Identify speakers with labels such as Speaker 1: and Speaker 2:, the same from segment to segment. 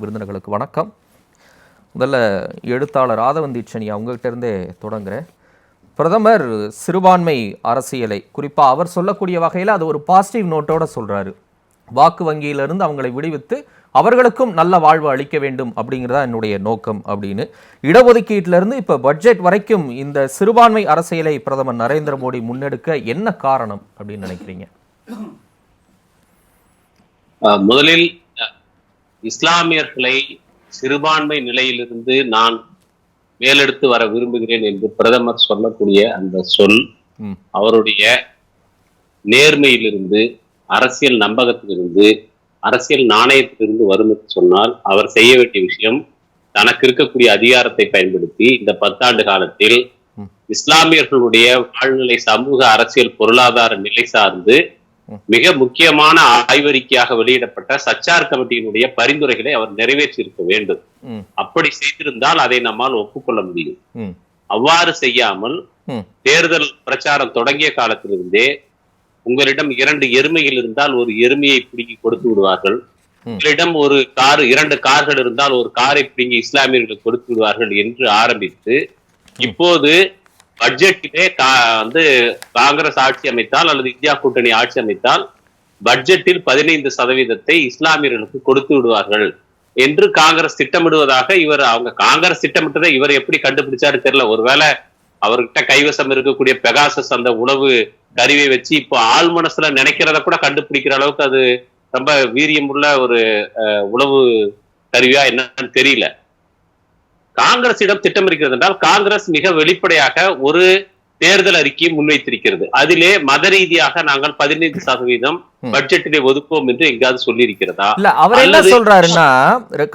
Speaker 1: விருந்தினர்களுக்கு வணக்கம். முதல்ல எழுத்தாளர் ராதவன் தீட்சணி அவங்ககிட்ட இருந்தே தொடங்குறேன். பிரதமர் சிறுபான்மை அரசியலை குறிப்பாக அவர் சொல்லக்கூடிய வகையில் அது ஒரு பாசிட்டிவ் நோட்டோட சொல்றாரு. வாக்கு வங்கியிலிருந்து அவங்களை விடுவித்து அவர்களுக்கும் நல்ல வாழ்வு அளிக்க வேண்டும் அப்படிங்கிறதா என்னுடைய நோக்கம் அப்படின்னு. இடஒதுக்கீட்டிலிருந்து இப்போ பட்ஜெட் வரைக்கும் இந்த சிறுபான்மை அரசியலை பிரதமர் நரேந்திர மோடி முன்னெடுக்க என்ன காரணம் அப்படின்னு நினைக்கிறீங்க?
Speaker 2: முதலில் இஸ்லாமியர்களை சிறுபான்மை நிலையிலிருந்து நான் மேலெடுத்து வர விரும்புகிறேன் என்று பிரதமர் சொல்லக்கூடிய அந்த சொல் அவருடைய நேர்மையிலிருந்து அரசியல் நம்பகத்திலிருந்து அரசியல் நாணயத்திலிருந்து வரும் என்று சொன்னால் அவர் செய்ய வேண்டிய விஷயம் தனக்கு இருக்கக்கூடிய அதிகாரத்தை பயன்படுத்தி இந்த பத்தாண்டு காலத்தில். இஸ்லாமியர்களுடைய வாழ்நிலை சமூக அரசியல் பொருளாதார நிலை சார்ந்து. மிக முக்கியமான ஆய்வறிக்கையாக வெளியிடப்பட்ட சச்சார் கமிட்டியினுடைய பரிந்துரைகளை அவர் நிறைவேற்றி இருக்க வேண்டும் அப்படி செய்திருந்தால் அதை நம்மால் ஒப்புக்கொள்ள முடியும். அவ்வாறு செய்யாமல் தேர்தல் பிரச்சாரம் தொடங்கிய காலத்திலிருந்தே உங்களிடம் இரண்டு எருமைகள் இருந்தால் ஒரு எருமையை பிடுங்கி கொடுத்து விடுவார்கள். உங்களிடம் ஒரு கார் இரண்டு கார்கள் இருந்தால் ஒரு காரை பிடுங்கி இஸ்லாமியர்களுக்கு கொடுத்து விடுவார்கள் என்று ஆரம்பித்து இப்போது பட்ஜெட்டிலே கா- வந்து காங்கிரஸ் ஆட்சி அமைத்தால் அல்லது இந்தியா கூட்டணி ஆட்சி அமைத்தால் பட்ஜெட்டில் பதினைந்து சதவீதத்தை இஸ்லாமியர்களுக்கு கொடுத்து விடுவார்கள் என்று காங்கிரஸ் திட்டமிடுவதாக இவர் அவங்க காங்கிரஸ் திட்டமிட்டதை இவர் எப்படி கண்டுபிடிச்சாரு தெரியல. ஒருவேளை அவர்கிட்ட கைவசம் இருக்கக்கூடிய பெகாசஸ் அந்த உணவு கருவியை வச்சு இப்போ ஆள் மனசுல நினைக்கிறத கூட கண்டுபிடிக்கிற அளவுக்கு அது ரொம்ப வீரியமுள்ள ஒரு உணவு கருவியா என்னன்னு தெரியல. காங்கிரசிடம் திட்டம் இருக்கிறது என்றால் காங்கிரஸ் மிக வெளிப்படையாக ஒரு தேர்தல் அறிக்கையை முன்வைத்திருக்கிறது. அதிலே மத ரீதியாக நாங்கள் பதினைந்து சதவீதம். பட்ஜெட்டிலே ஒதுக்குவோம் என்று எங்காவது சொல்லி இருக்கிறதா
Speaker 1: இல்ல அவர் என்ன சொல்றாருன்னா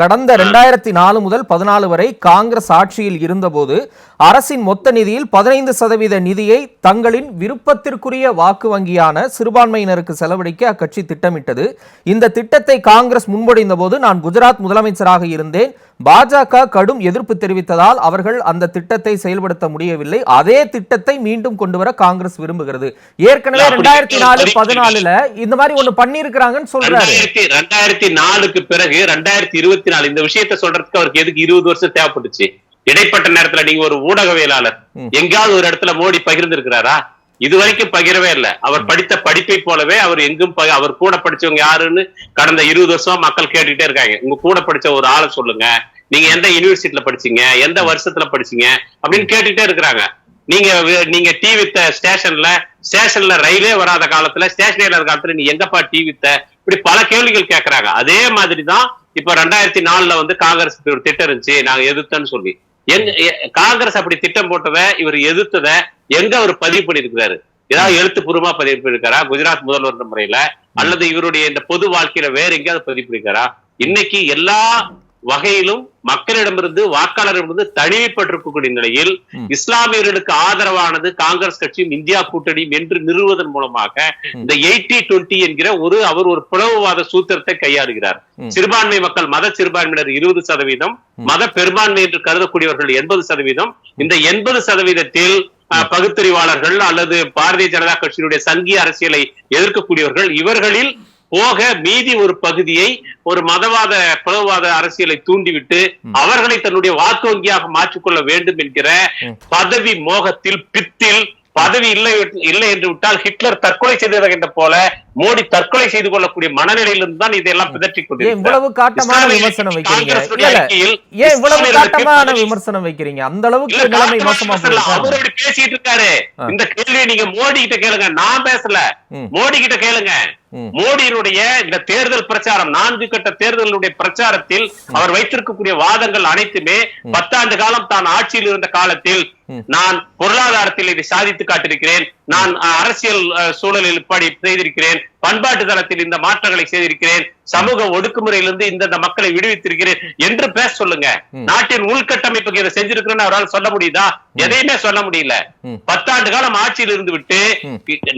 Speaker 1: கடந்த ரெண்டாயிரத்தி நாலு முதல் பதினாலு வரை காங்கிரஸ் ஆட்சியில் இருந்தபோது அரசின் மொத்த நிதியில் பதினைந்து சதவீத நிதியை தங்களின் விருப்பத்திற்குரிய வாக்கு வங்கியான சிறுபான்மையினருக்கு செலவழிக்க அக்கட்சி திட்டமிட்டது. இந்த திட்டத்தை காங்கிரஸ் முன்மொழிந்த போது நான் குஜராத் முதலமைச்சராக இருந்தேன். பாஜக கடும் எதிர்ப்பு தெரிவித்ததால் அவர்கள் அந்த திட்டத்தை செயல்படுத்த முடியவில்லை. அதே திட்டத்தை மீண்டும் கொண்டு வர காங்கிரஸ் விரும்புகிறது. ஏற்கனவே ரெண்டாயிரத்தி நாலு பதினாலுல இந்த மாதிரி ஒண்ணு பண்ணியிருக்கிறாங்கன்னு சொல்றாரு.
Speaker 2: ரெண்டாயிரத்தி நாலுக்கு பிறகு ரெண்டாயிரத்தி இருபத்தி நாலு இந்த விஷயத்தை சொல்றதுக்கு அவருக்கு எதுக்கு இருபது வருஷம் தேவைப்பட்டுச்சு? இடைப்பட்ட நேரத்துல நீங்க ஒரு ஊடகவியலாளர்.
Speaker 1: ம்.
Speaker 2: எங்கேயாவது ஒரு இடத்துல மோடி பகிர்ந்து இருக்கிறாரா இதுவரைக்கும் பகிரவே இல்ல. அவர் படித்த படிப்பை போலவே அவர் எங்கும் அவர் கூட படிச்சவங்க யாருன்னு கடந்த இருபது வருஷமா மக்கள் கேட்டுட்டே இருக்காங்க. உங்க கூட படிச்ச ஒரு ஆளை சொல்லுங்க. நீங்க எந்த யூனிவர்சிட்டியில படிச்சீங்க? எந்த வருஷத்துல படிச்சீங்க? அப்படின்னு கேட்டுட்டே இருக்கிறாங்க. நீங்க நீங்க டீ வித்த ஸ்டேஷன்ல ஸ்டேஷன்ல ரயிலே வராத காலத்துல இல்லாத காலத்துல நீ எங்கப்பா டீ வித்த? இப்படி பல கேள்விகள் கேக்குறாங்க. அதே மாதிரிதான் இப்ப ரெண்டாயிரத்தி நாலுல வந்து காங்கிரஸ் ஒரு திட்டம் இருந்துச்சு நாங்க எதிர்த்தோன்னு சொல்லி. எங்க காங்கிரஸ் அப்படி திட்டம் போட்டத இவர் எதிர்த்தத எங்க அவர் பதிவு பண்ணிருக்கிறாரு ஏதாவது எழுத்துப்பூர்வமா பதிவு பண்ணிருக்காரா குஜராத் முதல்வர் முறையில? அல்லது இவருடைய இந்த பொது வாழ்க்கையில வேற எங்கேயாவது பதிவு பண்ணிருக்காரா இன்னைக்கு எல்லா வகையிலும் மக்களிடமிருந்து வாக்காளரிடமிருந்து தனிமைப்பட்டிருக்கக்கூடிய நிலையில். இஸ்லாமியர்களுக்கு ஆதரவானது காங்கிரஸ் கட்சியும் இந்தியா கூட்டணியும் என்று நிறுவுவதன் மூலமாக. இந்த எயிட்டி டுவெண்ட்டி என்கிற ஒரு அவர் ஒரு பிளவுவாத சூத்திரத்தை கையாளுகிறார். சிறுபான்மை மக்கள் மத சிறுபான்மையினர் இருபது சதவீதம். மத பெரும்பான்மை என்று கருதக்கூடியவர்கள் எண்பது சதவீதம். இந்த எண்பது சதவீதத்தில் பகுத்தறிவாளர்கள் அல்லது பாரதிய ஜனதா கட்சியினுடைய சங்கிய அரசியலை எதிர்க்கக்கூடியவர்கள் இவர்களில் போக மீதி ஒரு பகுதியை ஒரு மதவாத பிளவுவாத அரசியலை தூண்டிவிட்டு. அவர்களை தன்னுடைய வாக்கு வங்கியாக மாற்றிக்கொள்ள வேண்டும் என்கிற. பதவி மோகத்தில் பித்தில் பதவி இல்லை இல்லை என்று விட்டால் ஹிட்லர் தற்கொலை செய்தது போல மோடி தற்கொலை செய்து கொள்ளக்கூடிய மனநிலையிலிருந்து தான் இதெல்லாம்
Speaker 1: இவ்வளவு காட்டமான விமர்சனம் வைக்கிறீங்க? ஏன் இவ்வளவு காட்டமான விமர்சனம் அந்த அளவுக்கு நிலைமை மோசமா
Speaker 2: பேசிட்டு இருக்காரு. இந்த கேள்வியை நீங்க மோடி கிட்ட கேளுங்க. நான் பேசல. மோடி கிட்ட கேளுங்க. மோடியினுடைய இந்த தேர்தல் பிரச்சாரம் நான்கு கட்ட தேர்தலுடைய பிரச்சாரத்தில் அவர் வைத்திருக்கக்கூடிய வாதங்கள் அனைத்துமே பத்தாண்டு காலம் தான் ஆட்சியில் இருந்த காலத்தில். நான் பொருளாதாரத்தில் இதை சாதித்து காட்டியிருக்கிறேன். நான் அரசியல் சூழலில் இப்படி செய்திருக்கிறேன். பண்பாட்டு தளத்தில் இந்த மாற்றங்களை செய்திருக்கிறேன் சமூக ஒடுக்குமுறையிலிருந்து இந்த மக்களை விடுவித்திருக்கிறேன் என்று பேச சொல்லுங்க. நாட்டின் உள்கட்டமைப்புக்கு இதை செஞ்சிருக்கிறேன்னு அவரால் சொல்ல முடியுதா எதையுமே சொல்ல முடியல. பத்தாண்டு காலம் ஆட்சியில் இருந்து விட்டு.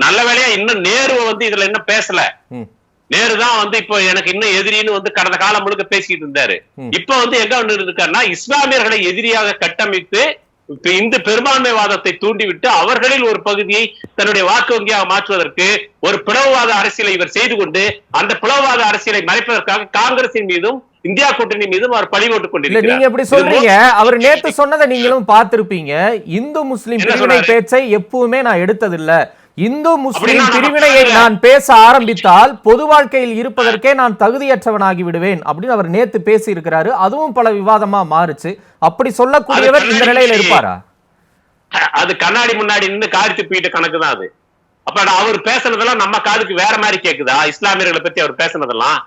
Speaker 2: நல்ல வேளையா இன்னும் நேரு வந்து இதுல இன்னும் பேசல
Speaker 1: ம்.
Speaker 2: நேரு தான் வந்து இப்போ எனக்கு இன்னும் எதிரின்னு வந்து கடந்த காலம் முழுக்க பேசிட்டு இருந்தாரு. இப்ப வந்து எங்க வந்து இருக்காருன்னா இஸ்லாமியர்களை எதிரியாக கட்டமைத்து இந்த பெரும்பான்மைவாதத்தை தூண்டிவிட்டு அவர்களில் ஒரு பகுதியை தன்னுடைய வாக்கு வங்கியாக மாற்றுவதற்கு ஒரு பிளவுவாத அரசியலை இவர் செய்து கொண்டு அந்த பிளவுவாத அரசியலை மறைப்பதற்காக காங்கிரசின் மீதும் இந்தியா கூட்டணி மீதும் அவர் பழி போட்டுக்
Speaker 1: இல்ல நீங்க
Speaker 2: கொண்டிருக்கிறார்
Speaker 1: சொல்றீங்க. அவர் நேத்து சொன்னதை நீங்களும் பார்த்திருப்பீங்க. இந்து முஸ்லிம் பிரிவினை? பேச்சை எப்பவுமே நான் எடுத்ததில்ல. இந்து முஸ்லிம் பிரிவினையை. நான் பேச ஆரம்பித்தால் பொது வாழ்க்கையில் இருப்பதற்கே நான் தகுதியற்றவனாகி விடுவேன் அப்படின்னு அவர் நேத்து பேசி இருக்கிறாரு அதுவும் பல விவாதமா மாறுச்சு. அப்படி சொல்லக்கூடியவர் இந்த நிலையில இருப்பாரா?
Speaker 2: அது கண்ணாடி முன்னாடி நின்னு காரி துப்பிட்ட கணக்கு தான் அது. அப்ப அவர் பேசுனதெல்லாம் நம்ம காதுக்கு வேற மாதிரி கேக்குதா? இஸ்லாமியர்களை பத்தி அவர் பேசுனதெல்லாம்?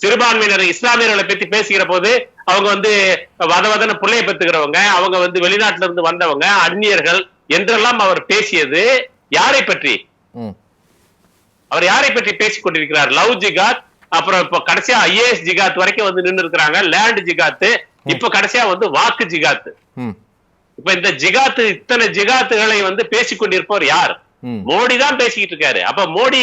Speaker 2: சிறுபான்மையினர் இஸ்லாமியர்களை பத்தி பேசுகிற போது அவங்க வந்து வத வதன பிள்ளைய பெத்துக்கிறவங்க அவங்க வந்து வெளிநாட்டுல இருந்து வந்தவங்க அந்நியர்கள் என்றெல்லாம் அவர் பேசியது. யாரை பற்றி. அவர் யாரை பற்றி பேசிக் கொண்டிருக்கிறார்? லவ் ஜிகாத் அப்புறம் இப்ப கடைசியா ஐஏஎஸ் ஜிகாத் வரைக்கும் வந்து நின்னு இருக்கிறாங்க லேண்ட் ஜிகாத் இப்ப கடைசியா வந்து வாக்கு ஜிகாத் இப்ப இந்த ஜிகாத்து இத்தனை ஜிகாத்துகளை வந்து பேசிக் கொண்டிருப்பவர் யார். மோடி தான் பேசிக்கிட்டு இருக்காரு. அப்ப மோடி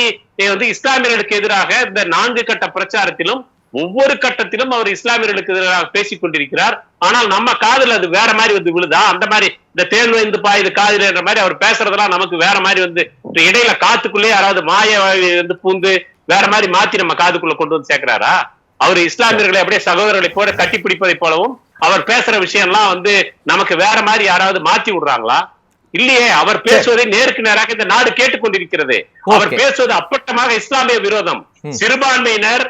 Speaker 2: வந்து இஸ்லாமியர்களுக்கு எதிராக இந்த நான்கு கட்ட பிரச்சாரத்திலும் ஒவ்வொரு கட்டத்திலும் அவர் இஸ்லாமியர்களுக்கு எதிராக பேசிக் கொண்டிருக்கிறார். ஆனால் நம்ம காதுல அது வேற மாதிரி வந்து விழுதா? அந்த மாதிரி இந்த தேன் வந்து பாயுது காதுல என்ற மாதிரி அவர் பேசுறதெல்லாம் நமக்கு வேற மாதிரி வந்து இடையில காத்துக்குள்ளே யாராவது மாய வந்து பூந்து வேற மாதிரி மாத்தி நம்ம காதுக்குள்ள கொண்டு வந்து சேர்க்கிறாரா? அவர் இஸ்லாமியர்களை அப்படியே சகோதரர்களை போல கட்டி பிடிப்பதை போலவும் அவர் பேசுற விஷயம்லாம் வந்து நமக்கு வேற மாதிரி யாராவது மாத்தி விடுறாங்களா? இல்லையே அவர் பேசுவதை நேருக்கு நேராக இந்த நாடு கேட்டுக்கொண்டிருக்கிறது. அவர். பேசுவது அப்பட்டமாக இஸ்லாமிய விரோதம். சிறுபான்மையினர்.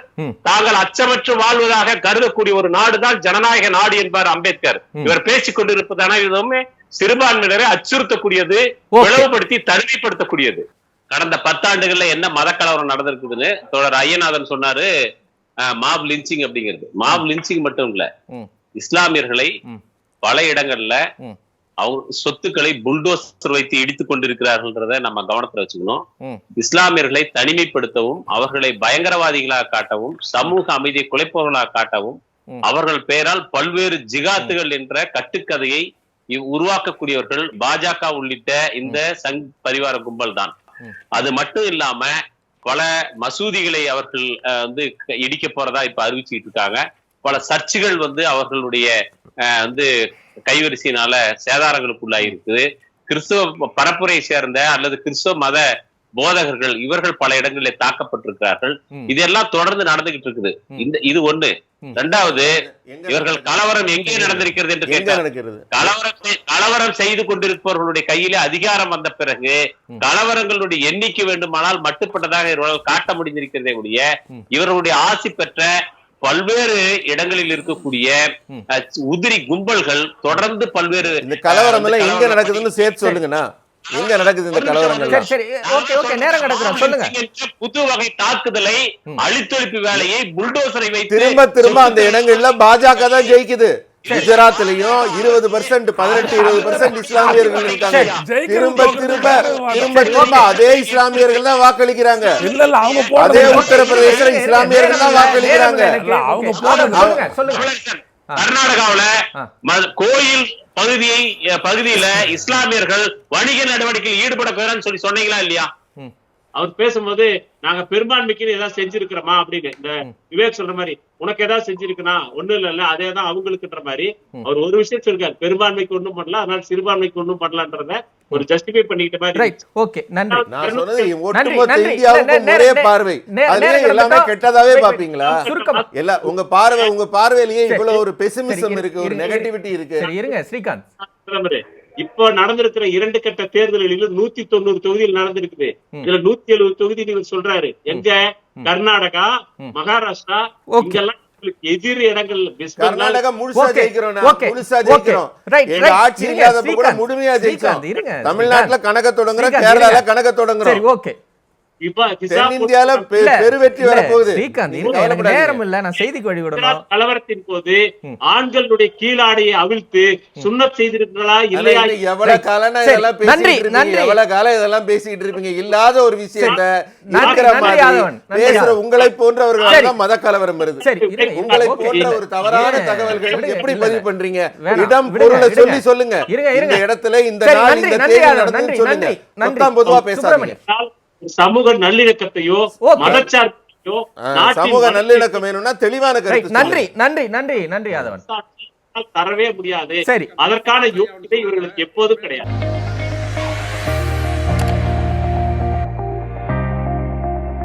Speaker 2: தாங்கள் அச்சமற்று வாழ்வதாக கருதக்கூடிய ஒரு நாடுதான் ஜனநாயக நாடு என்பார் அம்பேத்கர். இவர் பேசிக் கொண்டிருப்பதான விதமே சிறுபான்மையினரை அச்சுறுத்தக்கூடியது. பிளவுபடுத்தி தனிமைப்படுத்தக்கூடியது கடந்த பத்தாண்டுகள்ல என்ன மதக்கலவரம் நடந்திருக்குதுன்னு தோழர் ஐயநாதன் சொன்னாரு மாப் லிஞ்சிங் அப்படிங்கிறது மாப் லிஞ்சிங் மட்டும் இல்ல. இஸ்லாமியர்களை. பல இடங்கள்ல அவங்க சொத்துக்களை புல்டோசர் வைத்து இடித்துக் கொண்டிருக்கிறார்கள்ன்றத நம்ம கவனத்துல வச்சுக்கணும். இஸ்லாமியர்களை தனிமைப்படுத்தவும் அவர்களை பயங்கரவாதிகளாக காட்டவும் சமூக அமைதியை குலைப்பவர்களாக காட்டவும். அவர்கள் பெயரால் பல்வேறு ஜிகாத்துகள் என்ற கட்டுக்கதையை உருவாக்கக்கூடியவர்கள் பாஜக உள்ளிட்ட இந்த சங் பரிவார கும்பல் தான். அது மட்டும் இல்லாம பல மசூதிகளை அவர்கள் வந்து இடிக்க போறதா இப்ப அறிவிச்சுட்டு இருக்காங்க பல சர்ச்சுகள் வந்து அவர்களுடைய வந்து கைவரிசையினால சேதாரங்களுக்குள்ளாகி இருக்குது கிறிஸ்துவ பரப்புரையை சேர்ந்த அல்லது கிறிஸ்துவ மத போதகர்கள் இவர்கள் பல இடங்களில் தாக்கப்பட்டிருக்கிறார்கள். இதெல்லாம் தொடர்ந்து நடந்துகிட்டு இருக்குது. இந்த இது ஒண்ணு. ரெண்டாவது இவர்கள்? கலவரம் எங்கே நடந்திருக்கிறது என்று கேட்டார்
Speaker 3: நடக்கிறது
Speaker 2: கலவரம் செய்- கலவரம் செய்து கொண்டிருப்பவர்களுடைய கையிலே அதிகாரம் வந்த பிறகு. கலவரங்களுடைய எண்ணிக்கை வேண்டுமானால் மட்டுப்பட்டதாக இவர்களால் காட்ட முடிந்திருக்கிறதே ஒழிய. இவர்களுடைய ஆசி பெற்ற பல்வேறு இடங்களில் இருக்கக்கூடிய உதிரி கும்பல்கள் தொடர்ந்து பல்வேறு
Speaker 3: இந்த கலவரம் எல்லாம் எங்க நடக்குதுன்னு சேர்த்து சொல்லுங்கண்ணா. எங்க நடக்குது இந்த கலவரங்கள்
Speaker 1: சரி சரி ஓகே ஓகே நேரம் கிடக்குறோம். சொல்லுங்க.
Speaker 2: புது வகை தாக்குதலை. அழித்தொழிப்பு வேலையை புல்டோசரை வைத்து
Speaker 3: திரும்ப திரும்ப அந்த இடங்கள்ல பாஜக தான் ஜெயிக்குது. குஜராத்லயும் இருபது பர்சன்ட் பதினெட்டு இருபது பர்சன்ட் இஸ்லாமியர்கள் இருக்காங்க. திரும்ப திரும்ப திரும்ப திரும்ப அதே இஸ்லாமியர்கள் தான் வாக்களிக்கிறாங்க.
Speaker 4: இல்ல இல்ல அவங்க
Speaker 3: அதே
Speaker 4: போடுறது
Speaker 3: உத்தரப்பிரதேசல இஸ்லாமியர்கள் தான் வாக்களிக்கிறாங்க.
Speaker 4: அவங்க
Speaker 2: கர்நாடகாவுல கோயில் பகுதியை பகுதியில இஸ்லாமியர்கள் வணிக நடவடிக்கையில் ஈடுபட போறேன்னு சொல்லி சொன்னீங்களா இல்லையா. அவர் பேசும்போது நாங்க பெரும்பான்மைக்கு ஏதாவது செஞ்சிருக்கிறோமா? அப்படின்னு. இந்த விவேக் சொல்ற மாதிரி உனக்கு ஏதாவது செஞ்சிருக்கனா ஒண்ணும் இல்ல அதே தான் அவங்களுக்குன்ற மாதிரி. அவர் ஒரு விஷயம் சொல்றாரு பெரும்பான்மைக்கு ஒண்ணும் பண்ணல அதனால சிறுபான்மைக்கு ஒண்ணும் பண்ணலன்றத ஒரு ஜஸ்டிஃபை பண்ணிக்கிட்ட மாதிரி
Speaker 1: ரைட் ஓகே நன்றி.
Speaker 3: நான் சொன்னது
Speaker 1: நன்றி,
Speaker 3: ஒட்டுமொத்த
Speaker 1: நன்றி.
Speaker 3: இந்தியாவுக்கும்
Speaker 1: நே-
Speaker 3: ஒரே
Speaker 1: நே-
Speaker 3: பார்வை. அதுலயே எல்லாமே. கெட்டதாவே. பாப்பீங்களா
Speaker 1: சுருக்கமா.
Speaker 3: எல்லா உங்க பார்வை உங்க பார்வையிலேயே இவ்வளவு ஒரு பெசிமிசம்
Speaker 1: இரு-
Speaker 3: இருக்கு ஒரு நெகட்டிவிட்டி இருக்கு.
Speaker 1: சரி இருங்க ஸ்ரீகாந்த்.
Speaker 2: இப்போ நடந்திருக்கிற இரண்டு கட்ட தேர்தல்களில் நூத்தி தொண்ணூறு தொகுதியில் நடந்திருக்குது. இதுல நூத்தி எழுபது தொகுதி நீங்க சொல்றாரு எங்க கர்நாடகா. மகாராஷ்டிரா. இங்கெல்லாம் எதிர் இடங்கள்
Speaker 3: கர்நாடகா முழுசா ஜெயிக்கிறோம் முழுசா. ஜெயிக்கிறோம் எங்க. ஆட்சி இல்லாதப்ப கூட முழுமையா ஜெயிச்சோம் தமிழ்நாட்டுல. கணக்க தொடங்குறோம் கேரளால. கணக்க தொடங்குறோம்
Speaker 1: சரி ஓகே
Speaker 3: தென்னிந்தியால பெ-
Speaker 1: இல்ல,
Speaker 3: பெருவெற்றி
Speaker 1: இல்ல,
Speaker 3: வரப்போகுது
Speaker 1: ஸ்ரீகாந்த்
Speaker 3: நீங்க
Speaker 1: இருங்க எனக்கு
Speaker 3: கவலைப்படாதீங்க.
Speaker 1: நேரம் இல்ல நான் செய்திக்கு வழி விடணும்
Speaker 2: கலவரத்தின் போது
Speaker 1: ம்.
Speaker 2: ஆண்களுடைய கீழாடையை அவிழ்த்து சுண்ணத் செய்திருக்கிறா
Speaker 3: ஆனா
Speaker 2: இல்லையா
Speaker 3: இன்னும் எவ்வளவு காலம்னா
Speaker 1: சரி,
Speaker 3: இதெல்லாம்
Speaker 1: நன்றி,
Speaker 3: பேசிட்டு இருப்பீங்க
Speaker 1: நன்றி.
Speaker 3: எவ்வளவு காலம் இதெல்லாம் பேசிட்டு இருப்பீங்க இல்லாத ஒரு விஷயத்த பேசுற. உங்களை போன்றவர்களால. தான் மத கலவரம் வருது உங்களை. போன்ற ஒரு தவறான? தகவல்கள் எப்படி பதிவு பண்றீங்க இடம் பொருளை. சொல்லி சொல்லுங்க. இந்த இடத்துல இந்த நாள்
Speaker 1: நன்றி,
Speaker 3: இந்த
Speaker 1: நன்றி,
Speaker 3: தேதி சொல்லுங்க பொதுவா பேசாதீங்க.
Speaker 2: சமூக நல்லிணக்கத்தையோ. மதச்சார்பையோ
Speaker 3: சமூக நல்லிணக்கம் வேணும்னா தெளிவான கருத்து
Speaker 1: நன்றி. நன்றி நன்றி நன்றி யாதவன்
Speaker 2: தரவே முடியாது
Speaker 1: சரி
Speaker 2: அதற்கான யோகிதை இவர்களுக்கு எப்போதும் கிடையாது